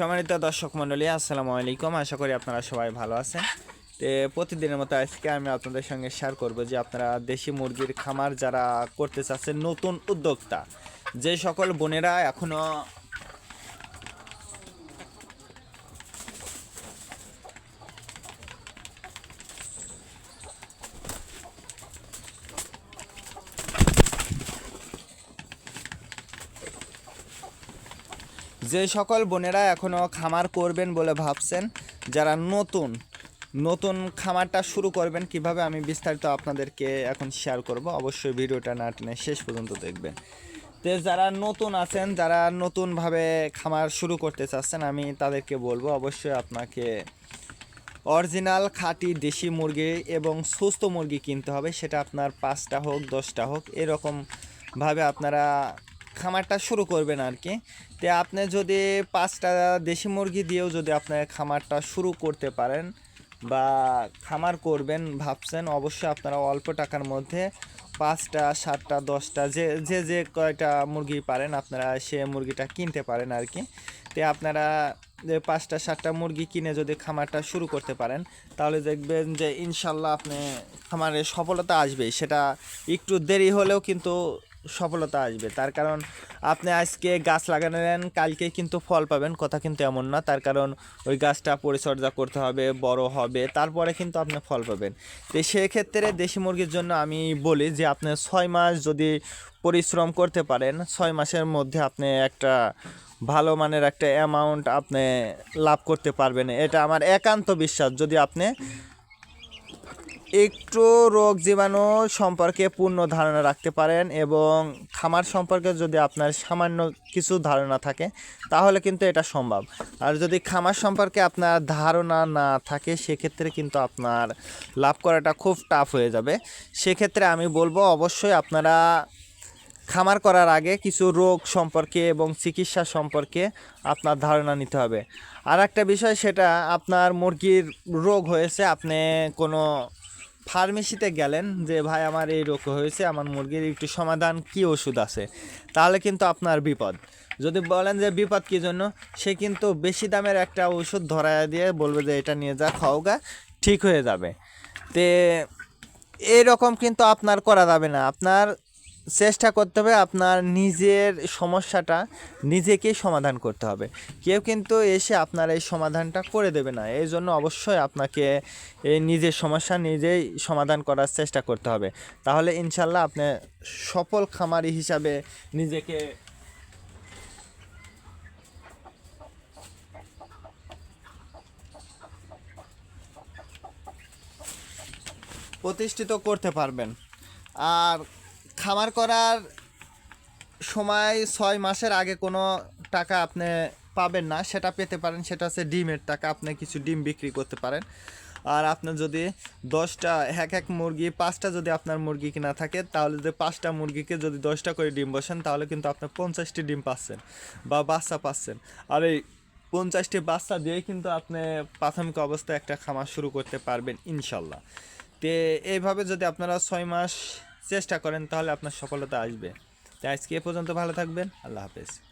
সম্মানিত দর্শক মণ্ডলী, আসসালামু আলাইকুম। আশা করি আপনারা সবাই ভালো আছেন। তো, প্রতিদিনের মতো আজকে আমি আপনাদের সঙ্গে শেয়ার করব যে আপনারা দেশি মুরগির খামার যারা করতে চাচ্ছেন, নতুন উদ্যোক্তা, যে সকল বোনেরা এখনও যে সকল বোনেরা এখনও খামার করবেন বলে ভাবছেন, যারা নতুন নতুন খামারটা শুরু করবেন, কীভাবে আমি বিস্তারিত আপনাদেরকে এখন শেয়ার করব, অবশ্যই ভিডিওটা না টেনে শেষ পর্যন্ত দেখবেন। তো যারা নতুন আছেন, যারা নতুনভাবে খামার শুরু করতে চাচ্ছেন, আমি তাদেরকে বলব, অবশ্যই আপনাকে অরিজিনাল খাঁটি দেশি মুরগি এবং সুস্থ মুরগি কিনতে হবে, সেটা আপনার পাঁচটা হোক, দশটা হোক, এরকমভাবে আপনারা খামারটা শুরু করবেন আর কি। তো আপনি যদি পাঁচটা দেশি মুরগি দিয়েও যদি আপনার খামারটা শুরু করতে পারেন বা খামার করবেন ভাবছেন, অবশ্যই আপনারা অল্প টাকার মধ্যে পাঁচটা, সাতটা, দশটা, যে যে যে কয়টা মুরগি পারেন আপনারা সে মুরগিটা কিনতে পারেন আর কি তে আপনারা পাঁচটা, সাতটা মুরগি কিনে যদি খামারটা শুরু করতে পারেন, তাহলে দেখবেন যে ইনশাল্লাহ আপনি খামারে সফলতা আসবেই। সেটা একটু দেরি হলেও কিন্তু সফলতা আসবে। তার কারণ আপনি আজকে গাছ লাগালেন, কালকে কিন্তু ফল পাবেন, কথা কিন্তু এমন না। তার কারণ ওই গাছটা পরিচর্যা করতে হবে, বড় হবে, তারপরে কিন্তু আপনি ফল পাবেন। তো সেক্ষেত্রে দেশি মুরগির জন্য আমি বলি যে, আপনি ছয় মাস যদি পরিশ্রম করতে পারেন, ছয় মাসের মধ্যে আপনি একটা ভালো মানের একটা অ্যামাউন্ট আপনি লাভ করতে পারবেন। এটা আমার একান্ত বিশ্বাস। যদি আপনি রোগ জীবাণু সম্পর্কে পূর্ণ ধারণা রাখতে পারেন এবং খামার সম্পর্কে যদি আপনার সামান্য কিছু ধারণা থাকে, তাহলে কিন্তু এটা সম্ভব। আর যদি খামার সম্পর্কে আপনার ধারণা না থাকে, সেক্ষেত্রে কিন্তু আপনার লাভ করাটা খুব টাফ হয়ে যাবে। সেক্ষেত্রে আমি বলব, অবশ্যই আপনারা খামার করার আগে কিছু রোগ সম্পর্কে এবং চিকিৎসা সম্পর্কে আপনার ধারণা নিতে হবে। আর একটা বিষয়, সেটা আপনার মুরগির রোগ হয়েছে, আপনি কোনো ফার্মেসিতে গেলেন যে, ভাই, আমার এই রোগ হয়েছে, আমার মুরগির একটু সমাধান কি ওষুধ আছে? তাহলে কিন্তু আপনার বিপদ। যদি বলেন যে, বিপদ কী জন্য? সে কিন্তু বেশি দামের একটা ওষুধ ধরা দিয়ে বলবে যে, এটা নিয়ে যা, খাও গা, ঠিক হয়ে যাবে। তে, এরকম কিন্তু আপনার করা যাবে না। আপনার চেষ্টা করতে হবে আপনার নিজের সমস্যাটা নিজেকেই সমাধান করতে হবে। কেউ কিন্তু এসে আপনার এই সমাধানটা করে দেবে না। এই জন্য অবশ্যই আপনাকে এই নিজের সমস্যা নিজেই সমাধান করার চেষ্টা করতে হবে। তাহলে ইনশাল্লাহ আপনি সফল খামারি হিসাবে নিজেকে প্রতিষ্ঠিত করতে পারবেন। আর খামার করার সময় ছয় মাসের আগে কোনো টাকা আপনি পাবেন না, সেটা পেতে পারেন, সেটা হচ্ছে ডিমের টাকা, আপনি কিছু ডিম বিক্রি করতে পারেন। আর আপনার যদি দশটা, এক এক মুরগি, পাঁচটা যদি আপনার মুরগি কিনা থাকে, তাহলে যে পাঁচটা মুরগিকে যদি দশটা করে ডিম বসেন, তাহলে কিন্তু আপনার পঞ্চাশটি ডিম পাচ্ছেন বা বাচ্চা পাচ্ছেন। আর এই পঞ্চাশটি বাচ্চা দিয়েই কিন্তু আপনি প্রাথমিক অবস্থায় একটা খামার শুরু করতে পারবেন, ইনশাল্লাহ। তে এইভাবে যদি আপনারা ছয় মাস চেষ্টা করেন তাহলে আপনার সফলতা আসবে। তাই আজকে এ পর্যন্ত ভালো থাকবেন আল্লাহ হাফেজ।